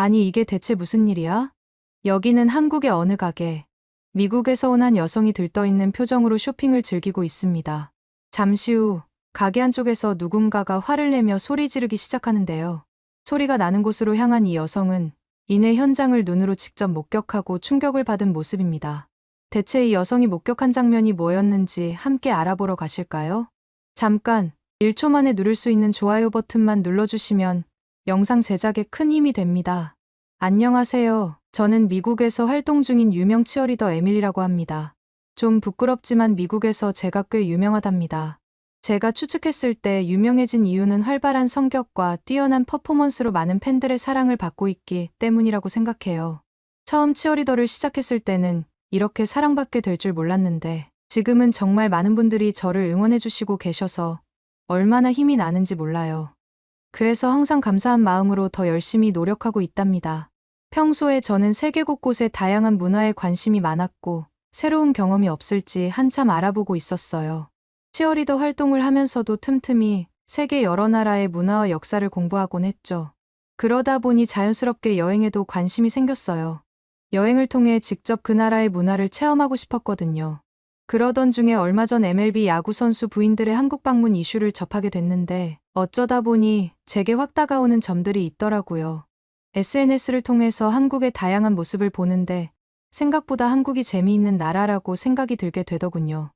아니 이게 대체 무슨 일이야? 여기는 한국의 어느 가게. 미국에서 온 한 여성이 들떠있는 표정으로 쇼핑을 즐기고 있습니다. 잠시 후 가게 한쪽에서 누군가가 화를 내며 소리 지르기 시작하는데요. 소리가 나는 곳으로 향한 이 여성은 이내 현장을 눈으로 직접 목격하고 충격을 받은 모습입니다. 대체 이 여성이 목격한 장면이 뭐였는지 함께 알아보러 가실까요? 잠깐 1초 만에 누를 수 있는 좋아요 버튼만 눌러주시면 영상 제작에 큰 힘이 됩니다. 안녕하세요. 저는 미국에서 활동 중인 유명 치어리더 에밀리라고 합니다. 좀 부끄럽지만 미국에서 제가 꽤 유명하답니다. 제가 추측했을 때 유명해진 이유는 활발한 성격과 뛰어난 퍼포먼스로 많은 팬들의 사랑을 받고 있기 때문이라고 생각해요. 처음 치어리더를 시작했을 때는 이렇게 사랑받게 될 줄 몰랐는데 지금은 정말 많은 분들이 저를 응원해주시고 계셔서 얼마나 힘이 나는지 몰라요. 그래서 항상 감사한 마음으로 더 열심히 노력하고 있답니다. 평소에 저는 세계 곳곳에 다양한 문화에 관심이 많았고 새로운 경험이 없을지 한참 알아보고 있었어요. 치어리더 활동을 하면서도 틈틈이 세계 여러 나라의 문화와 역사를 공부하곤 했죠. 그러다 보니 자연스럽게 여행에도 관심이 생겼어요. 여행을 통해 직접 그 나라의 문화를 체험하고 싶었거든요. 그러던 중에 얼마 전 MLB 야구 선수 부인들의 한국 방문 이슈를 접하게 됐는데 어쩌다 보니 제게 확 다가오는 점들이 있더라고요. SNS를 통해서 한국의 다양한 모습을 보는데 생각보다 한국이 재미있는 나라라고 생각이 들게 되더군요.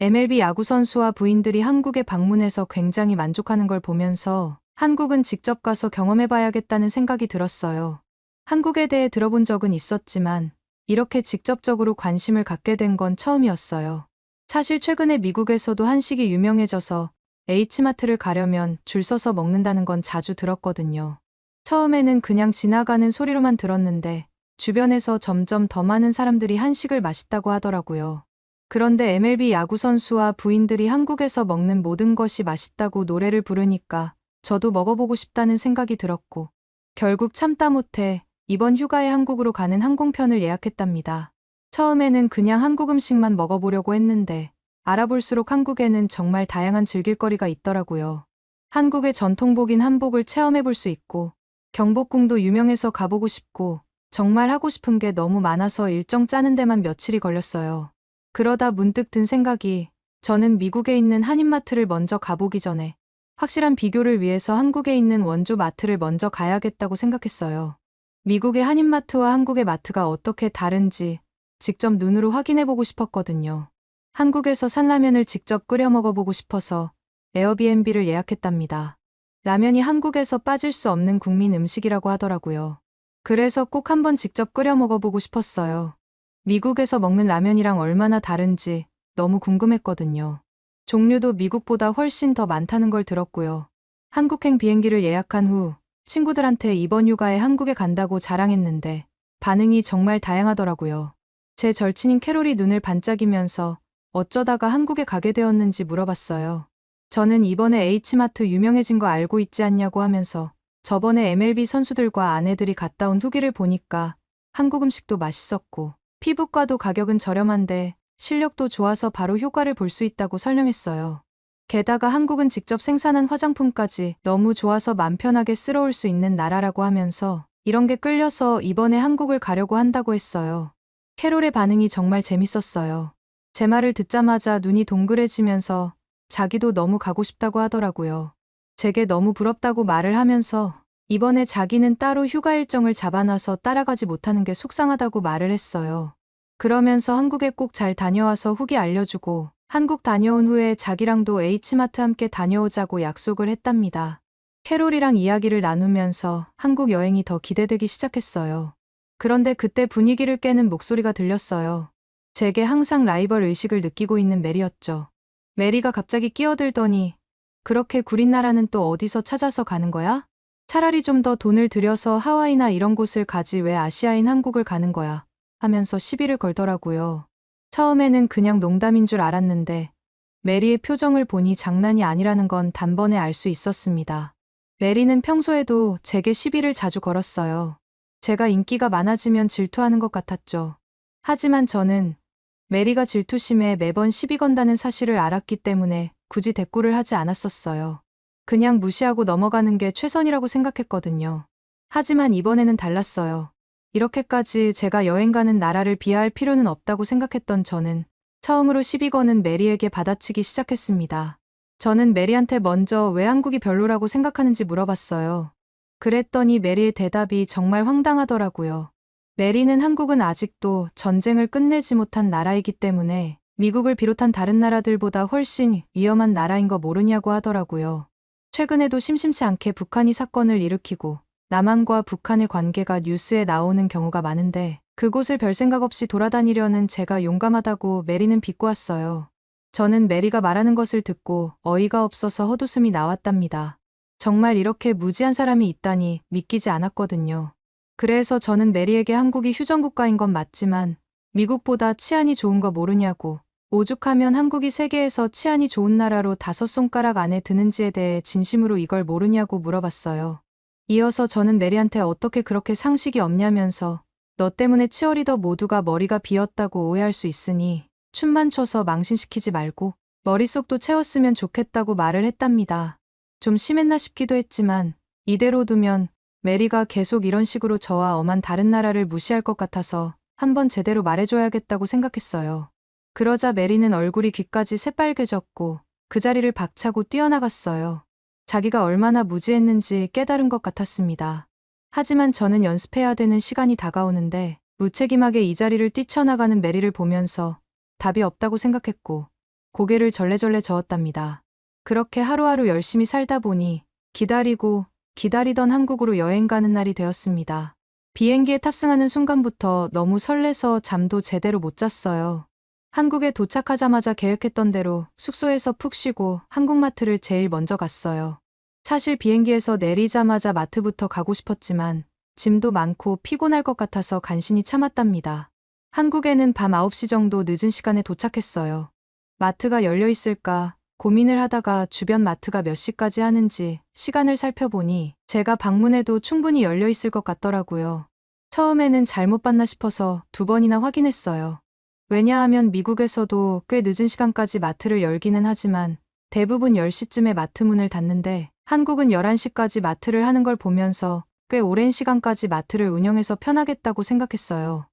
MLB 야구 선수와 부인들이 한국에 방문해서 굉장히 만족하는 걸 보면서 한국은 직접 가서 경험해봐야겠다는 생각이 들었어요. 한국에 대해 들어본 적은 있었지만 이렇게 직접적으로 관심을 갖게 된 건 처음이었어요. 사실 최근에 미국에서도 한식이 유명해져서 H마트를 가려면 줄 서서 먹는다는 건 자주 들었거든요. 처음에는 그냥 지나가는 소리로만 들었는데 주변에서 점점 더 많은 사람들이 한식을 맛있다고 하더라고요. 그런데 MLB 야구 선수와 부인들이 한국에서 먹는 모든 것이 맛있다고 노래를 부르니까 저도 먹어보고 싶다는 생각이 들었고 결국 참다 못해 이번 휴가에 한국으로 가는 항공편을 예약했답니다. 처음에는 그냥 한국 음식만 먹어보려고 했는데 알아볼수록 한국에는 정말 다양한 즐길거리가 있더라고요. 한국의 전통복인 한복을 체험해볼 수 있고 경복궁도 유명해서 가보고 싶고 정말 하고 싶은 게 너무 많아서 일정 짜는 데만 며칠이 걸렸어요. 그러다 문득 든 생각이 저는 미국에 있는 한인마트를 먼저 가보기 전에 확실한 비교를 위해서 한국에 있는 원조 마트를 먼저 가야겠다고 생각했어요. 미국의 한인마트와 한국의 마트가 어떻게 다른지 직접 눈으로 확인해보고 싶었거든요. 한국에서 산 라면을 직접 끓여 먹어보고 싶어서 에어비앤비를 예약했답니다. 라면이 한국에서 빠질 수 없는 국민 음식이라고 하더라고요. 그래서 꼭 한번 직접 끓여 먹어보고 싶었어요. 미국에서 먹는 라면이랑 얼마나 다른지 너무 궁금했거든요. 종류도 미국보다 훨씬 더 많다는 걸 들었고요. 한국행 비행기를 예약한 후 친구들한테 이번 휴가에 한국에 간다고 자랑했는데 반응이 정말 다양하더라고요. 제 절친인 캐롤이 눈을 반짝이면서 어쩌다가 한국에 가게 되었는지 물어봤어요. 저는 이번에 H마트 유명해진 거 알고 있지 않냐고 하면서 저번에 MLB 선수들과 아내들이 갔다 온 후기를 보니까 한국 음식도 맛있었고 피부과도 가격은 저렴한데 실력도 좋아서 바로 효과를 볼 수 있다고 설명했어요. 게다가 한국은 직접 생산한 화장품까지 너무 좋아서 맘 편하게 쓸어올 수 있는 나라라고 하면서 이런 게 끌려서 이번에 한국을 가려고 한다고 했어요. 캐롤의 반응이 정말 재밌었어요. 제 말을 듣자마자 눈이 동그래지면서 자기도 너무 가고 싶다고 하더라고요. 제게 너무 부럽다고 말을 하면서 이번에 자기는 따로 휴가 일정을 잡아놔서 따라가지 못하는 게 속상하다고 말을 했어요. 그러면서 한국에 꼭 잘 다녀와서 후기 알려주고 한국 다녀온 후에 자기랑도 H마트 함께 다녀오자고 약속을 했답니다. 캐롤이랑 이야기를 나누면서 한국 여행이 더 기대되기 시작했어요. 그런데 그때 분위기를 깨는 목소리가 들렸어요. 제게 항상 라이벌 의식을 느끼고 있는 메리였죠. 메리가 갑자기 끼어들더니 그렇게 구린 나라는 또 어디서 찾아서 가는 거야? 차라리 좀 더 돈을 들여서 하와이나 이런 곳을 가지 왜 아시아인 한국을 가는 거야? 하면서 시비를 걸더라고요. 처음에는 그냥 농담인 줄 알았는데 메리의 표정을 보니 장난이 아니라는 건 단번에 알 수 있었습니다. 메리는 평소에도 제게 시비를 자주 걸었어요. 제가 인기가 많아지면 질투하는 것 같았죠. 하지만 저는 메리가 질투심에 매번 시비 건다는 사실을 알았기 때문에 굳이 대꾸를 하지 않았었어요. 그냥 무시하고 넘어가는 게 최선이라고 생각했거든요. 하지만 이번에는 달랐어요. 이렇게까지 제가 여행 가는 나라를 비하할 필요는 없다고 생각했던 저는 처음으로 시비 거는 메리에게 받아치기 시작했습니다. 저는 메리한테 먼저 왜 한국이 별로라고 생각하는지 물어봤어요. 그랬더니 메리의 대답이 정말 황당하더라고요. 메리는 한국은 아직도 전쟁을 끝내지 못한 나라이기 때문에 미국을 비롯한 다른 나라들보다 훨씬 위험한 나라인 거 모르냐고 하더라고요. 최근에도 심심치 않게 북한이 사건을 일으키고 남한과 북한의 관계가 뉴스에 나오는 경우가 많은데 그곳을 별 생각 없이 돌아다니려는 제가 용감하다고 메리는 비꼬았어요. 저는 메리가 말하는 것을 듣고 어이가 없어서 헛웃음이 나왔답니다. 정말 이렇게 무지한 사람이 있다니 믿기지 않았거든요. 그래서 저는 메리에게 한국이 휴전국가인 건 맞지만 미국보다 치안이 좋은 거 모르냐고 오죽하면 한국이 세계에서 치안이 좋은 나라로 다섯 손가락 안에 드는지에 대해 진심으로 이걸 모르냐고 물어봤어요. 이어서 저는 메리한테 어떻게 그렇게 상식이 없냐면서 너 때문에 치어리더 모두가 머리가 비었다고 오해할 수 있으니 춤만 춰서 망신시키지 말고 머릿속도 채웠으면 좋겠다고 말을 했답니다. 좀 심했나 싶기도 했지만 이대로 두면 메리가 계속 이런 식으로 저와 엄한 다른 나라를 무시할 것 같아서 한번 제대로 말해줘야겠다고 생각했어요. 그러자 메리는 얼굴이 귀까지 새빨개졌고 그 자리를 박차고 뛰어나갔어요. 자기가 얼마나 무지했는지 깨달은 것 같았습니다. 하지만 저는 연습해야 되는 시간이 다가오는데 무책임하게 이 자리를 뛰쳐나가는 메리를 보면서 답이 없다고 생각했고 고개를 절레절레 저었답니다. 그렇게 하루하루 열심히 살다 보니 기다리고 기다리던 한국으로 여행 가는 날이 되었습니다. 비행기에 탑승하는 순간부터 너무 설레서 잠도 제대로 못 잤어요. 한국에 도착하자마자 계획했던 대로 숙소에서 푹 쉬고 한국마트를 제일 먼저 갔어요. 사실 비행기에서 내리자마자 마트부터 가고 싶었지만 짐도 많고 피곤할 것 같아서 간신히 참았답니다. 한국에는 밤 9시 정도 늦은 시간에 도착했어요. 마트가 열려 있을까 고민을 하다가 주변 마트가 몇 시까지 하는지 시간을 살펴보니 제가 방문해도 충분히 열려 있을 것 같더라고요. 처음에는 잘못 봤나 싶어서 두 번이나 확인했어요. 왜냐하면 미국에서도 꽤 늦은 시간까지 마트를 열기는 하지만 대부분 10시쯤에 마트 문을 닫는데 한국은 11시까지 마트를 하는 걸 보면서 꽤 오랜 시간까지 마트를 운영해서 편하겠다고 생각했어요.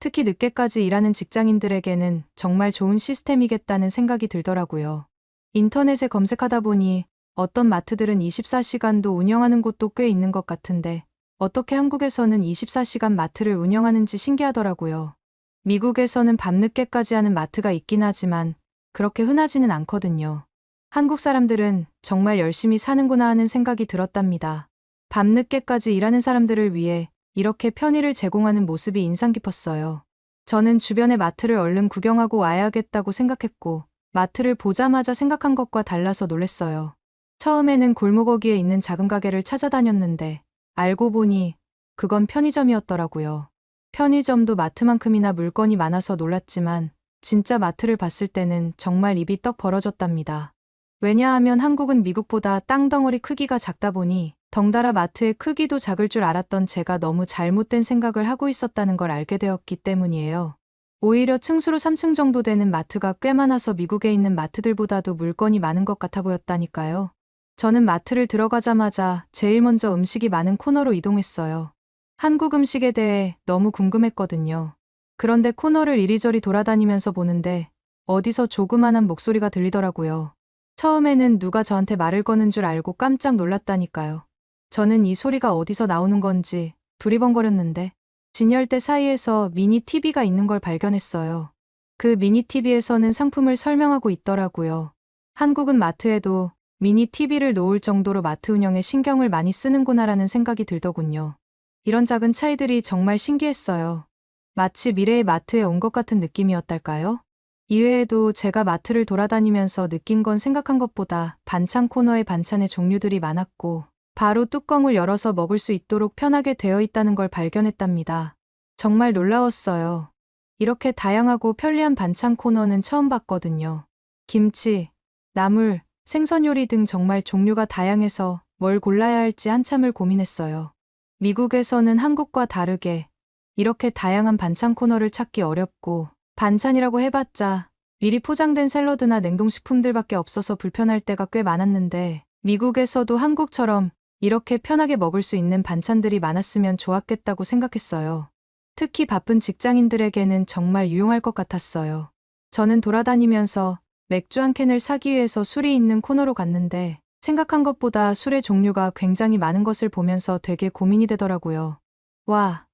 특히 늦게까지 일하는 직장인들에게는 정말 좋은 시스템이겠다는 생각이 들더라고요. 인터넷에 검색하다 보니 어떤 마트들은 24시간도 운영하는 곳도 꽤 있는 것 같은데 어떻게 한국에서는 24시간 마트를 운영하는지 신기하더라고요. 미국에서는 밤늦게까지 하는 마트가 있긴 하지만 그렇게 흔하지는 않거든요. 한국 사람들은 정말 열심히 사는구나 하는 생각이 들었답니다. 밤늦게까지 일하는 사람들을 위해 이렇게 편의를 제공하는 모습이 인상 깊었어요. 저는 주변의 마트를 얼른 구경하고 와야겠다고 생각했고 마트를 보자마자 생각한 것과 달라서 놀랬어요. 처음에는 골목 어귀에 있는 작은 가게를 찾아다녔는데 알고 보니 그건 편의점이었더라고요. 편의점도 마트만큼이나 물건이 많아서 놀랐지만 진짜 마트를 봤을 때는 정말 입이 떡 벌어졌답니다. 왜냐하면 한국은 미국보다 땅덩어리 크기가 작다 보니 덩달아 마트의 크기도 작을 줄 알았던 제가 너무 잘못된 생각을 하고 있었다는 걸 알게 되었기 때문이에요. 오히려 층수로 3층 정도 되는 마트가 꽤 많아서 미국에 있는 마트들보다도 물건이 많은 것 같아 보였다니까요. 저는 마트를 들어가자마자 제일 먼저 음식이 많은 코너로 이동했어요. 한국 음식에 대해 너무 궁금했거든요. 그런데 코너를 이리저리 돌아다니면서 보는데 어디서 조그만한 목소리가 들리더라고요. 처음에는 누가 저한테 말을 거는 줄 알고 깜짝 놀랐다니까요. 저는 이 소리가 어디서 나오는 건지 두리번거렸는데 진열대 사이에서 미니 TV가 있는 걸 발견했어요. 그 미니 TV에서는 상품을 설명하고 있더라고요. 한국은 마트에도 미니 TV를 놓을 정도로 마트 운영에 신경을 많이 쓰는구나라는 생각이 들더군요. 이런 작은 차이들이 정말 신기했어요. 마치 미래의 마트에 온 것 같은 느낌이었달까요? 이외에도 제가 마트를 돌아다니면서 느낀 건 생각한 것보다 반찬 코너에 반찬의 종류들이 많았고 바로 뚜껑을 열어서 먹을 수 있도록 편하게 되어 있다는 걸 발견했답니다. 정말 놀라웠어요. 이렇게 다양하고 편리한 반찬 코너는 처음 봤거든요. 김치, 나물, 생선 요리 등 정말 종류가 다양해서 뭘 골라야 할지 한참을 고민했어요. 미국에서는 한국과 다르게 이렇게 다양한 반찬 코너를 찾기 어렵고 반찬이라고 해봤자 미리 포장된 샐러드나 냉동식품들밖에 없어서 불편할 때가 꽤 많았는데 미국에서도 한국처럼 이렇게 편하게 먹을 수 있는 반찬들이 많았으면 좋았겠다고 생각했어요. 특히 바쁜 직장인들에게는 정말 유용할 것 같았어요. 저는 돌아다니면서 맥주 한 캔을 사기 위해서 술이 있는 코너로 갔는데 생각한 것보다 술의 종류가 굉장히 많은 것을 보면서 되게 고민이 되더라고요. 와,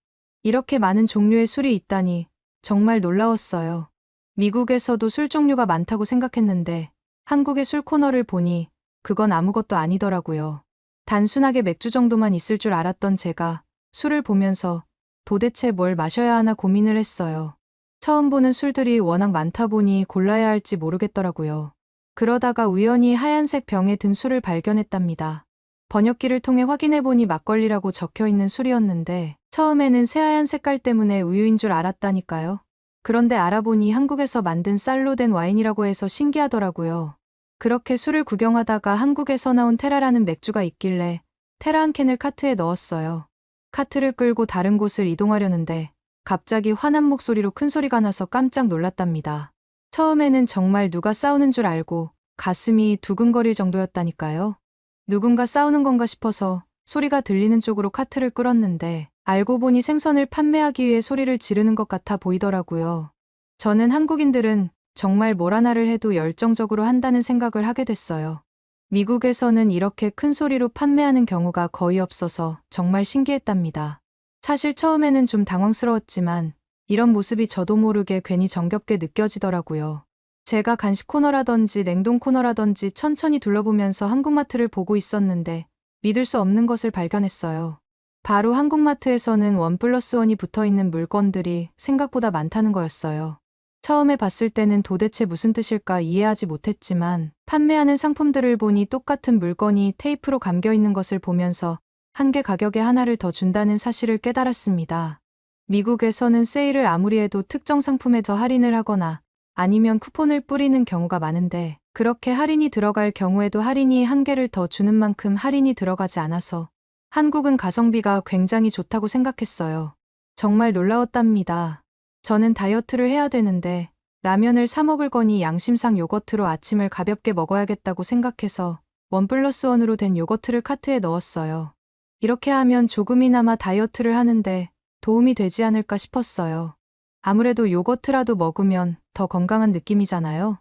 이렇게 많은 종류의 술이 있다니 정말 놀라웠어요. 미국에서도 술 종류가 많다고 생각했는데 한국의 술 코너를 보니 그건 아무것도 아니더라고요. 단순하게 맥주 정도만 있을 줄 알았던 제가 술을 보면서 도대체 뭘 마셔야 하나 고민을 했어요. 처음 보는 술들이 워낙 많다 보니 골라야 할지 모르겠더라고요. 그러다가 우연히 하얀색 병에 든 술을 발견했답니다. 번역기를 통해 확인해보니 막걸리라고 적혀 있는 술이었는데 처음에는 새하얀 색깔 때문에 우유인 줄 알았다니까요. 그런데 알아보니 한국에서 만든 쌀로 된 와인이라고 해서 신기하더라고요. 그렇게 술을 구경하다가 한국에서 나온 테라라는 맥주가 있길래 테라 한 캔을 카트에 넣었어요. 카트를 끌고 다른 곳을 이동하려는데 갑자기 화난 목소리로 큰 소리가 나서 깜짝 놀랐답니다. 처음에는 정말 누가 싸우는 줄 알고 가슴이 두근거릴 정도였다니까요. 누군가 싸우는 건가 싶어서 소리가 들리는 쪽으로 카트를 끌었는데 알고 보니 생선을 판매하기 위해 소리를 지르는 것 같아 보이더라고요. 저는 한국인들은 정말 뭘 하나를 해도 열정적으로 한다는 생각을 하게 됐어요. 미국에서는 이렇게 큰 소리로 판매하는 경우가 거의 없어서 정말 신기했답니다. 사실 처음에는 좀 당황스러웠지만 이런 모습이 저도 모르게 괜히 정겹게 느껴지더라고요. 제가 간식 코너라든지 냉동 코너라든지 천천히 둘러보면서 한국마트를 보고 있었는데 믿을 수 없는 것을 발견했어요. 바로 한국마트에서는 원 플러스 원이 붙어 있는 물건들이 생각보다 많다는 거였어요. 처음에 봤을 때는 도대체 무슨 뜻일까 이해하지 못했지만 판매하는 상품들을 보니 똑같은 물건이 테이프로 감겨 있는 것을 보면서 한 개 가격에 하나를 더 준다는 사실을 깨달았습니다. 미국에서는 세일을 아무리 해도 특정 상품에 더 할인을 하거나 아니면 쿠폰을 뿌리는 경우가 많은데 그렇게 할인이 들어갈 경우에도 할인이 한 개를 더 주는 만큼 할인이 들어가지 않아서 한국은 가성비가 굉장히 좋다고 생각했어요. 정말 놀라웠답니다. 저는 다이어트를 해야 되는데 라면을 사 먹을 거니 양심상 요거트로 아침을 가볍게 먹어야겠다고 생각해서 원 플러스 원으로 된 요거트를 카트에 넣었어요. 이렇게 하면 조금이나마 다이어트를 하는데 도움이 되지 않을까 싶었어요. 아무래도 요거트라도 먹으면 더 건강한 느낌이잖아요.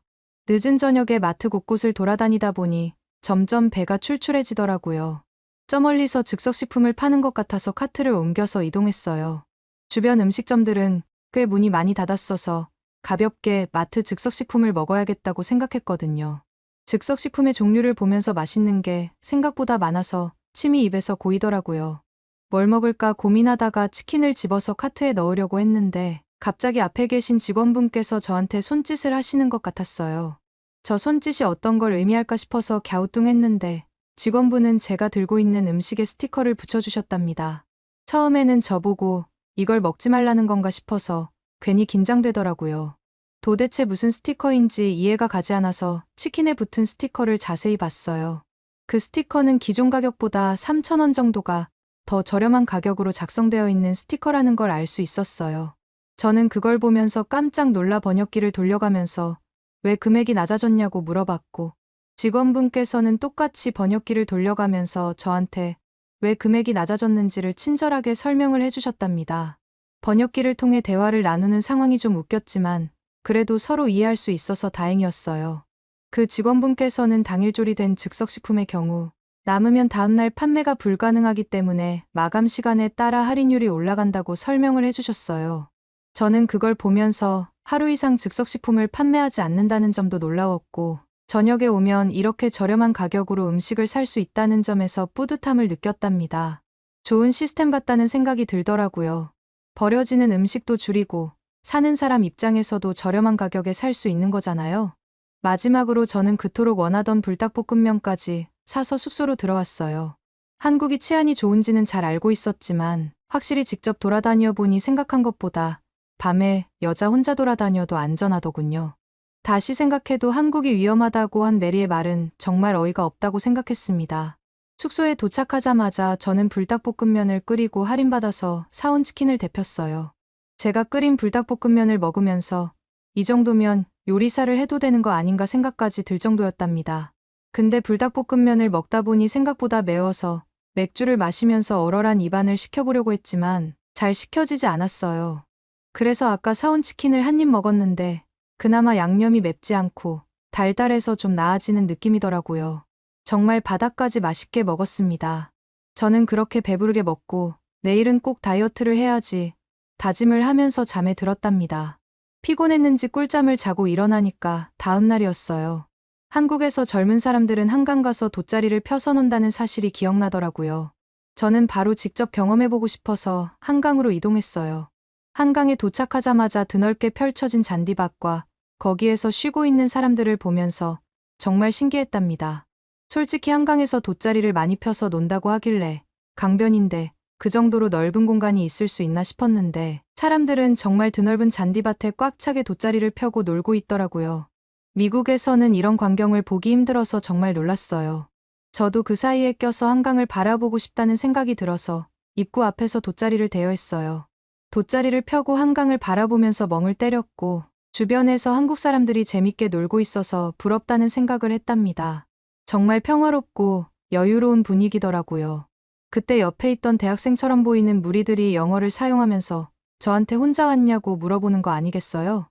늦은 저녁에 마트 곳곳을 돌아다니다 보니 점점 배가 출출해지더라고요. 저 멀리서 즉석식품을 파는 것 같아서 카트를 옮겨서 이동했어요. 주변 음식점들은 꽤 문이 많이 닫았어서 가볍게 마트 즉석식품을 먹어야겠다고 생각했거든요. 즉석식품의 종류를 보면서 맛있는 게 생각보다 많아서 침이 입에서 고이더라고요. 뭘 먹을까 고민하다가 치킨을 집어서 카트에 넣으려고 했는데 갑자기 앞에 계신 직원분께서 저한테 손짓을 하시는 것 같았어요. 저 손짓이 어떤 걸 의미할까 싶어서 갸우뚱했는데 직원분은 제가 들고 있는 음식에 스티커를 붙여주셨답니다. 처음에는 저보고 이걸 먹지 말라는 건가 싶어서 괜히 긴장되더라고요. 도대체 무슨 스티커인지 이해가 가지 않아서 치킨에 붙은 스티커를 자세히 봤어요. 그 스티커는 기존 가격보다 3,000원 정도가 더 저렴한 가격으로 작성되어 있는 스티커라는 걸 알 수 있었어요. 저는 그걸 보면서 깜짝 놀라 번역기를 돌려가면서 왜 금액이 낮아졌냐고 물어봤고 직원분께서는 똑같이 번역기를 돌려가면서 저한테 왜 금액이 낮아졌는지를 친절하게 설명을 해주셨답니다. 번역기를 통해 대화를 나누는 상황이 좀 웃겼지만 그래도 서로 이해할 수 있어서 다행이었어요. 그 직원분께서는 당일 조리 된 즉석식품의 경우 남으면 다음날 판매가 불가능하기 때문에 마감 시간에 따라 할인율이 올라간다고 설명을 해주셨어요. 저는 그걸 보면서 하루 이상 즉석식품을 판매하지 않는다는 점도 놀라웠고, 저녁에 오면 이렇게 저렴한 가격으로 음식을 살 수 있다는 점에서 뿌듯함을 느꼈답니다. 좋은 시스템 같다는 생각이 들더라고요. 버려지는 음식도 줄이고, 사는 사람 입장에서도 저렴한 가격에 살 수 있는 거잖아요. 마지막으로 저는 그토록 원하던 불닭볶음면까지 사서 숙소로 들어왔어요. 한국이 치안이 좋은지는 잘 알고 있었지만, 확실히 직접 돌아다녀 보니 생각한 것보다 밤에 여자 혼자 돌아다녀도 안전하더군요. 다시 생각해도 한국이 위험하다고 한 메리의 말은 정말 어이가 없다고 생각했습니다. 숙소에 도착하자마자 저는 불닭볶음면을 끓이고 할인받아서 사온 치킨을 데폈어요. 제가 끓인 불닭볶음면을 먹으면서 이 정도면 요리사를 해도 되는 거 아닌가 생각까지 들 정도였답니다. 근데 불닭볶음면을 먹다 보니 생각보다 매워서 맥주를 마시면서 얼얼한 입안을 식혀보려고 했지만 잘 식혀지지 않았어요. 그래서 아까 사온 치킨을 한 입 먹었는데 그나마 양념이 맵지 않고 달달해서 좀 나아지는 느낌이더라고요. 정말 바닥까지 맛있게 먹었습니다. 저는 그렇게 배부르게 먹고 내일은 꼭 다이어트를 해야지 다짐을 하면서 잠에 들었답니다. 피곤했는지 꿀잠을 자고 일어나니까 다음 날이었어요. 한국에서 젊은 사람들은 한강 가서 돗자리를 펴서 논다는 사실이 기억나더라고요. 저는 바로 직접 경험해보고 싶어서 한강으로 이동했어요. 한강에 도착하자마자 드넓게 펼쳐진 잔디밭과 거기에서 쉬고 있는 사람들을 보면서 정말 신기했답니다. 솔직히 한강에서 돗자리를 많이 펴서 논다고 하길래 강변인데 그 정도로 넓은 공간이 있을 수 있나 싶었는데 사람들은 정말 드넓은 잔디밭에 꽉 차게 돗자리를 펴고 놀고 있더라고요. 미국에서는 이런 광경을 보기 힘들어서 정말 놀랐어요. 저도 그 사이에 껴서 한강을 바라보고 싶다는 생각이 들어서 입구 앞에서 돗자리를 대여 했어요. 돗자리를 펴고 한강을 바라보면서 멍을 때렸고 주변에서 한국 사람들이 재밌게 놀고 있어서 부럽다는 생각을 했답니다. 정말 평화롭고 여유로운 분위기더라고요. 그때 옆에 있던 대학생처럼 보이는 무리들이 영어를 사용하면서 저한테 혼자 왔냐고 물어보는 거 아니겠어요?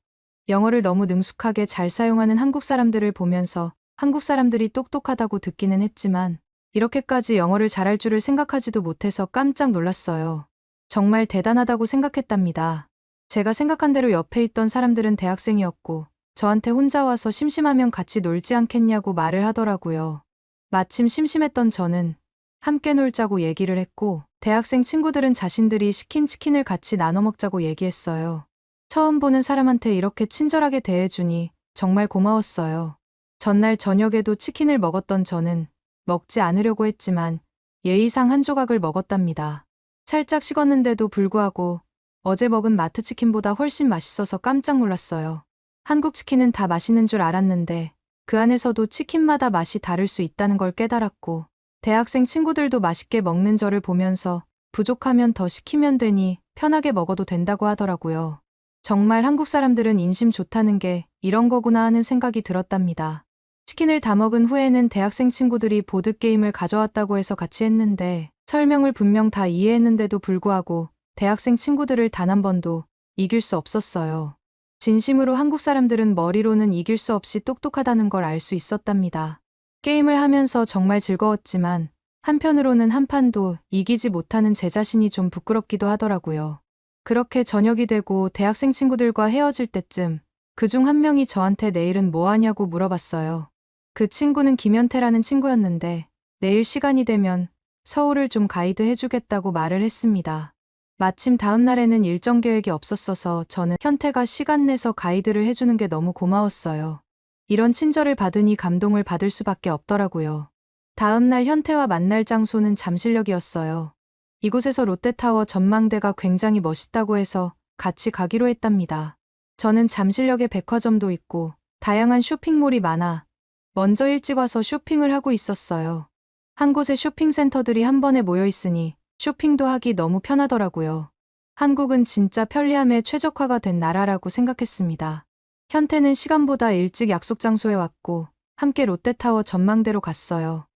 영어를 너무 능숙하게 잘 사용하는 한국 사람들을 보면서 한국 사람들이 똑똑하다고 듣기는 했지만 이렇게까지 영어를 잘할 줄을 생각하지도 못해서 깜짝 놀랐어요. 정말 대단하다고 생각했답니다. 제가 생각한 대로 옆에 있던 사람들은 대학생이었고 저한테 혼자 와서 심심하면 같이 놀지 않겠냐고 말을 하더라고요. 마침 심심했던 저는 함께 놀자고 얘기를 했고 대학생 친구들은 자신들이 시킨 치킨을 같이 나눠 먹자고 얘기했어요. 처음 보는 사람한테 이렇게 친절하게 대해주니 정말 고마웠어요. 전날 저녁에도 치킨을 먹었던 저는 먹지 않으려고 했지만 예의상 한 조각을 먹었답니다. 살짝 식었는데도 불구하고 어제 먹은 마트 치킨보다 훨씬 맛있어서 깜짝 놀랐어요. 한국 치킨은 다 맛있는 줄 알았는데 그 안에서도 치킨마다 맛이 다를 수 있다는 걸 깨달았고 대학생 친구들도 맛있게 먹는 저를 보면서 부족하면 더 시키면 되니 편하게 먹어도 된다고 하더라고요. 정말 한국 사람들은 인심 좋다는 게 이런 거구나 하는 생각이 들었답니다. 치킨을 다 먹은 후에는 대학생 친구들이 보드게임을 가져왔다고 해서 같이 했는데 설명을 분명 다 이해했는데도 불구하고 대학생 친구들을 단 한 번도 이길 수 없었어요. 진심으로 한국 사람들은 머리로는 이길 수 없이 똑똑하다는 걸 알 수 있었답니다. 게임을 하면서 정말 즐거웠지만 한편으로는 한 판도 이기지 못하는 제 자신이 좀 부끄럽기도 하더라고요. 그렇게 저녁이 되고 대학생 친구들과 헤어질 때쯤 그 중 한 명이 저한테 내일은 뭐 하냐고 물어봤어요. 그 친구는 김현태라는 친구였는데 내일 시간이 되면 서울을 좀 가이드 해주겠다고 말을 했습니다. 마침 다음 날에는 일정 계획이 없었어서 저는 현태가 시간 내서 가이드를 해주는 게 너무 고마웠어요. 이런 친절을 받으니 감동을 받을 수밖에 없더라고요. 다음 날 현태와 만날 장소는 잠실역이었어요. 이곳에서 롯데타워 전망대가 굉장히 멋있다고 해서 같이 가기로 했답니다. 저는 잠실역에 백화점도 있고 다양한 쇼핑몰이 많아 먼저 일찍 와서 쇼핑을 하고 있었어요. 한 곳에 쇼핑센터들이 한 번에 모여 있으니 쇼핑도 하기 너무 편하더라고요. 한국은 진짜 편리함에 최적화가 된 나라라고 생각했습니다. 현태는 시간보다 일찍 약속 장소에 왔고 함께 롯데타워 전망대로 갔어요.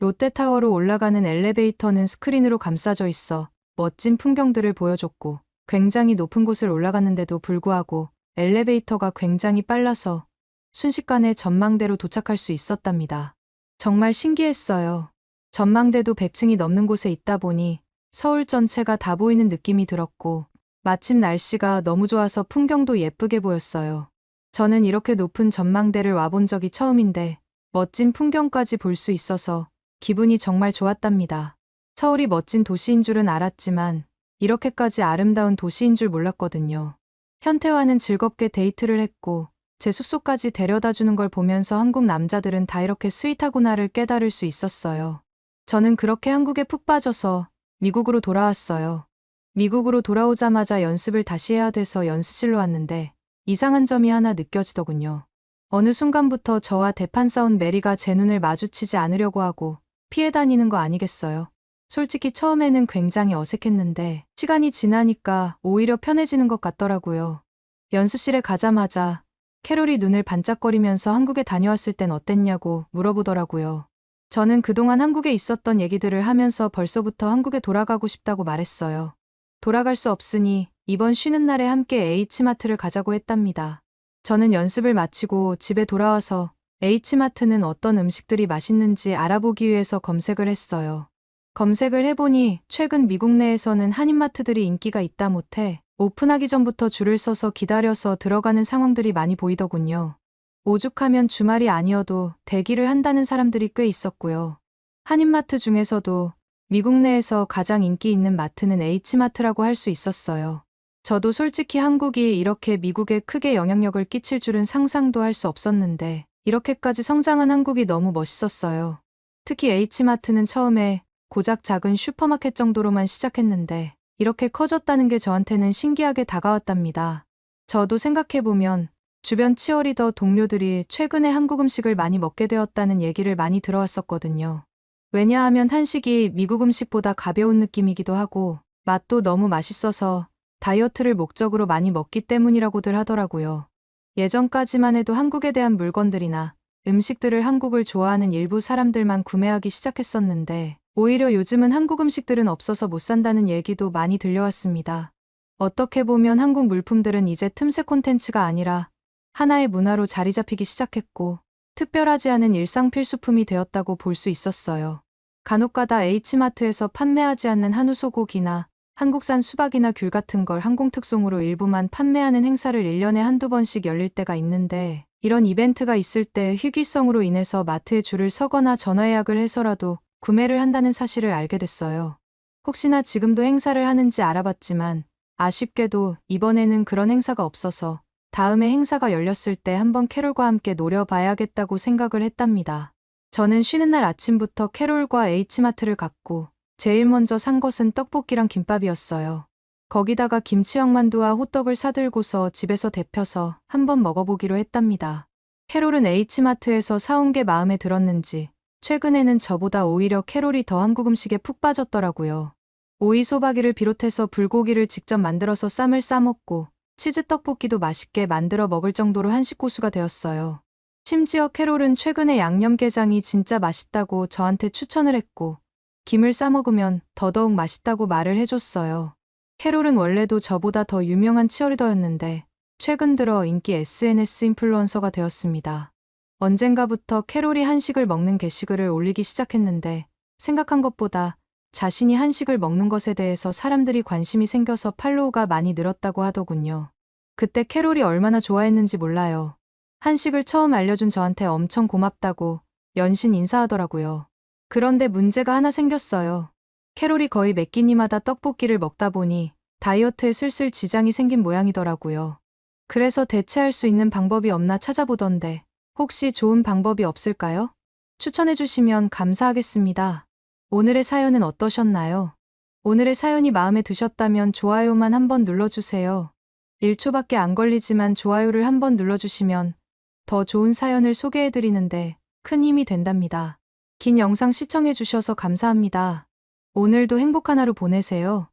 롯데타워로 올라가는 엘리베이터는 스크린으로 감싸져 있어 멋진 풍경들을 보여줬고 굉장히 높은 곳을 올라갔는데도 불구하고 엘리베이터가 굉장히 빨라서 순식간에 전망대로 도착할 수 있었답니다. 정말 신기했어요. 전망대도 100층이 넘는 곳에 있다 보니 서울 전체가 다 보이는 느낌이 들었고 마침 날씨가 너무 좋아서 풍경도 예쁘게 보였어요. 저는 이렇게 높은 전망대를 와본 적이 처음인데 멋진 풍경까지 볼 수 있어서 기분이 정말 좋았답니다. 서울이 멋진 도시인 줄은 알았지만 이렇게까지 아름다운 도시인 줄 몰랐거든요. 현태와는 즐겁게 데이트를 했고 제 숙소까지 데려다 주는 걸 보면서 한국 남자들은 다 이렇게 스윗하구나를 깨달을 수 있었어요. 저는 그렇게 한국에 푹 빠져서 미국으로 돌아왔어요. 미국으로 돌아오자마자 연습을 다시 해야 돼서 연습실로 왔는데 이상한 점이 하나 느껴지더군요. 어느 순간부터 저와 대판 싸운 메리가 제 눈을 마주치지 않으려고 하고 피해 다니는 거 아니겠어요? 솔직히 처음에는 굉장히 어색했는데 시간이 지나니까 오히려 편해지는 것 같더라고요. 연습실에 가자마자 캐롤이 눈을 반짝거리면서 한국에 다녀왔을 땐 어땠냐고 물어보더라고요. 저는 그동안 한국에 있었던 얘기들을 하면서 벌써부터 한국에 돌아가고 싶다고 말했어요. 돌아갈 수 없으니 이번 쉬는 날에 함께 H마트를 가자고 했답니다. 저는 연습을 마치고 집에 돌아와서 H마트는 어떤 음식들이 맛있는지 알아보기 위해서 검색을 했어요. 검색을 해보니 최근 미국 내에서는 한인마트들이 인기가 있다 못해 오픈하기 전부터 줄을 서서 기다려서 들어가는 상황들이 많이 보이더군요. 오죽하면 주말이 아니어도 대기를 한다는 사람들이 꽤 있었고요. 한인마트 중에서도 미국 내에서 가장 인기 있는 마트는 H마트라고 할 수 있었어요. 저도 솔직히 한국이 이렇게 미국에 크게 영향력을 끼칠 줄은 상상도 할 수 없었는데 이렇게까지 성장한 한국이 너무 멋있었어요. 특히 H마트는 처음에 고작 작은 슈퍼마켓 정도로만 시작했는데 이렇게 커졌다는 게 저한테는 신기하게 다가왔답니다. 저도 생각해보면 주변 치어리더 동료들이 최근에 한국 음식을 많이 먹게 되었다는 얘기를 많이 들어왔었거든요. 왜냐하면 한식이 미국 음식보다 가벼운 느낌이기도 하고 맛도 너무 맛있어서 다이어트를 목적으로 많이 먹기 때문이라고들 하더라고요. 예전까지만 해도 한국에 대한 물건들이나 음식들을 한국을 좋아하는 일부 사람들만 구매하기 시작했었는데 오히려 요즘은 한국 음식들은 없어서 못 산다는 얘기도 많이 들려왔습니다. 어떻게 보면 한국 물품들은 이제 틈새 콘텐츠가 아니라 하나의 문화로 자리 잡히기 시작했고 특별하지 않은 일상 필수품이 되었다고 볼 수 있었어요. 간혹가다 H마트에서 판매하지 않는 한우 소고기나 한국산 수박이나 귤 같은 걸 항공특송으로 일부만 판매하는 행사를 1년에 한두 번씩 열릴 때가 있는데 이런 이벤트가 있을 때 희귀성으로 인해서 마트에 줄을 서거나 전화 예약을 해서라도 구매를 한다는 사실을 알게 됐어요. 혹시나 지금도 행사를 하는지 알아봤지만 아쉽게도 이번에는 그런 행사가 없어서 다음에 행사가 열렸을 때 한번 캐롤과 함께 노려봐야겠다고 생각을 했답니다. 저는 쉬는 날 아침부터 캐롤과 H마트를 갔고 제일 먼저 산 것은 떡볶이랑 김밥이었어요. 거기다가 김치왕만두와 호떡을 사들고서 집에서 데펴서 한번 먹어보기로 했답니다. 캐롤은 H마트에서 사온 게 마음에 들었는지 최근에는 저보다 오히려 캐롤이 더 한국 음식에 푹 빠졌더라고요. 오이 소박이를 비롯해서 불고기를 직접 만들어서 쌈을 싸먹고 치즈 떡볶이도 맛있게 만들어 먹을 정도로 한식 고수가 되었어요. 심지어 캐롤은 최근에 양념게장이 진짜 맛있다고 저한테 추천을 했고 김을 싸먹으면 더더욱 맛있다고 말을 해줬어요. 캐롤은 원래도 저보다 더 유명한 치어리더였는데 최근 들어 인기 SNS 인플루언서가 되었습니다. 언젠가부터 캐롤이 한식을 먹는 게시글을 올리기 시작했는데 생각한 것보다 자신이 한식을 먹는 것에 대해서 사람들이 관심이 생겨서 팔로우가 많이 늘었다고 하더군요. 그때 캐롤이 얼마나 좋아했는지 몰라요. 한식을 처음 알려준 저한테 엄청 고맙다고 연신 인사하더라고요. 그런데 문제가 하나 생겼어요. 캐롤이 거의 매 끼니마다 떡볶이를 먹다 보니 다이어트에 슬슬 지장이 생긴 모양이더라고요. 그래서 대체할 수 있는 방법이 없나 찾아보던데 혹시 좋은 방법이 없을까요? 추천해 주시면 감사하겠습니다. 오늘의 사연은 어떠셨나요? 오늘의 사연이 마음에 드셨다면 좋아요만 한번 눌러주세요. 1초밖에 안 걸리지만 좋아요를 한번 눌러주시면 더 좋은 사연을 소개해드리는데 큰 힘이 된답니다. 긴 영상 시청해주셔서 감사합니다. 오늘도 행복한 하루 보내세요.